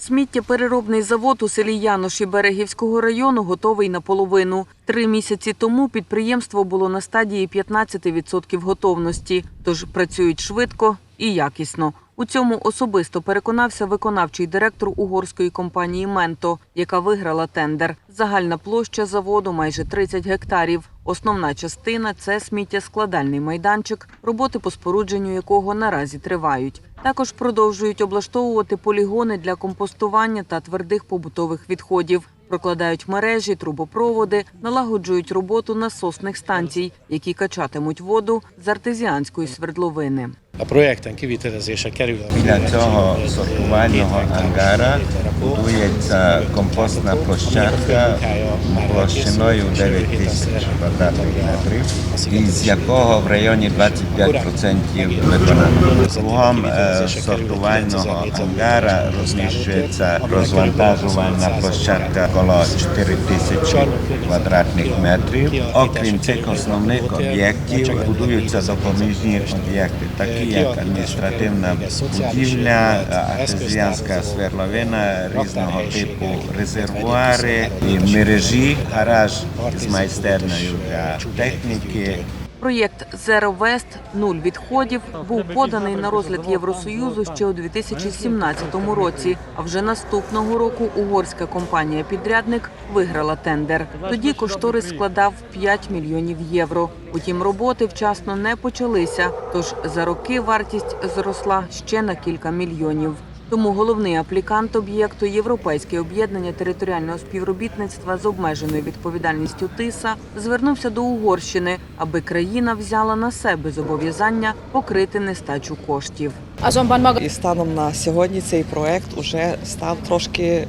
Сміттєпереробний завод у селі Яноші Берегівського району готовий наполовину. Три місяці тому підприємство було на стадії 15% готовності, тож працюють швидко і якісно. У цьому особисто переконався виконавчий директор угорської компанії Менто, яка виграла тендер. Загальна площа заводу майже 30 гектарів. Основна частина це сміттєскладальний майданчик, роботи по спорудженню якого наразі тривають. Також продовжують облаштовувати полігони для компостування та твердих побутових відходів. Прокладають мережі, трубопроводи, налагоджують роботу насосних станцій, які качатимуть воду з артезіанської свердловини. Kerül. a Біля цього сортувального ангара будується компостна площадка площиною 9 тисяч квадратних метрів, із якого в районі 25% виконано. Кругом е, сортувального ангара розміщується розвантажувальна площадка коло 4 тисячі квадратних метрів. Окрім цих основних об'єктів, будуються допоміжні об'єкти, такі як адміністративна будівля, артезіанська сверловина різного типу резервуари і мережі, гараж з майстернею для техніки. Проєкт Zero West нуль відходів був поданий на розгляд Євросоюзу ще у 2017 році. А вже наступного року угорська компанія-підрядник виграла тендер. Тоді кошторис складав 5 мільйонів євро. Утім, роботи вчасно не почалися. Тож за роки вартість зросла ще на кілька мільйонів. Тому головний аплікант об'єкту Європейське об'єднання територіального співробітництва з обмеженою відповідальністю ТИСА звернувся до Угорщини, аби країна взяла на себе зобов'язання покрити нестачу коштів. І станом на сьогодні цей проект вже став трошки е,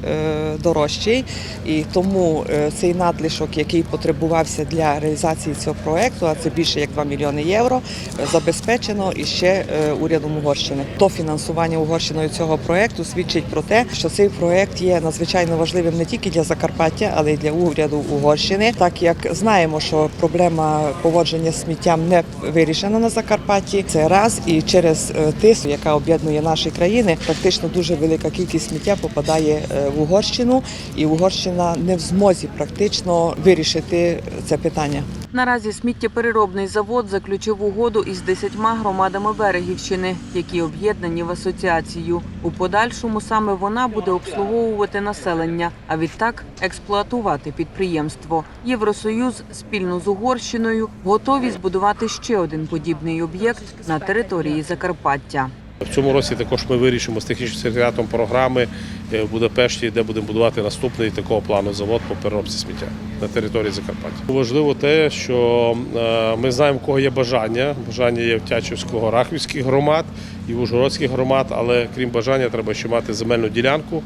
дорожчий, і тому е, цей надлишок, який потребувався для реалізації цього проекту, а це більше як 2 мільйони євро, е, забезпечено іще е, урядом Угорщини. То фінансування Угорщиною цього проекту свідчить про те, що цей проект є надзвичайно важливим не тільки для Закарпаття, але й для уряду Угорщини, так як знаємо, що проблема поводження з сміттям не вирішена на Закарпатті. Це раз і через е, ТИС, яка об'єднує наші країни, практично дуже велика кількість сміття попадає е, в Угорщину, і Угорщина не в змозі практично вирішити це питання. Наразі сміттєпереробний завод заключив угоду із десятьма громадами Берегівщини, які об'єднані в асоціацію. У подальшому саме вона буде обслуговувати населення, а відтак експлуатувати підприємство. Євросоюз спільно з Угорщиною готові збудувати ще один подібний об'єкт на території Закарпаття. В цьому році також ми вирішимо з технічним секретаріатом програми е, в Будапешті, де будемо будувати наступний такого плану завод по переробці сміття на території Закарпаття. Важливо те, що е, ми знаємо, в кого є бажання. Бажання є в Тячівського, Рахівських громад і в Ужгородських громад, але крім бажання, треба ще мати земельну ділянку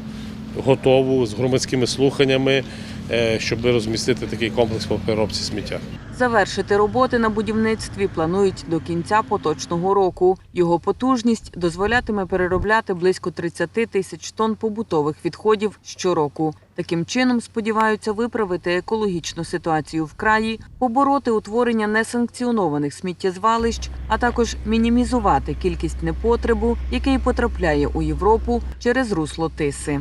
готову з громадськими слуханнями, е, щоб розмістити такий комплекс по переробці сміття. Завершити роботи на будівництві планують до кінця поточного року. Його потужність дозволятиме переробляти близько 30 тисяч тонн побутових відходів щороку. Таким чином сподіваються виправити екологічну ситуацію в краї, побороти утворення несанкціонованих сміттєзвалищ, а також мінімізувати кількість непотребу, який потрапляє у Європу через русло Тиси.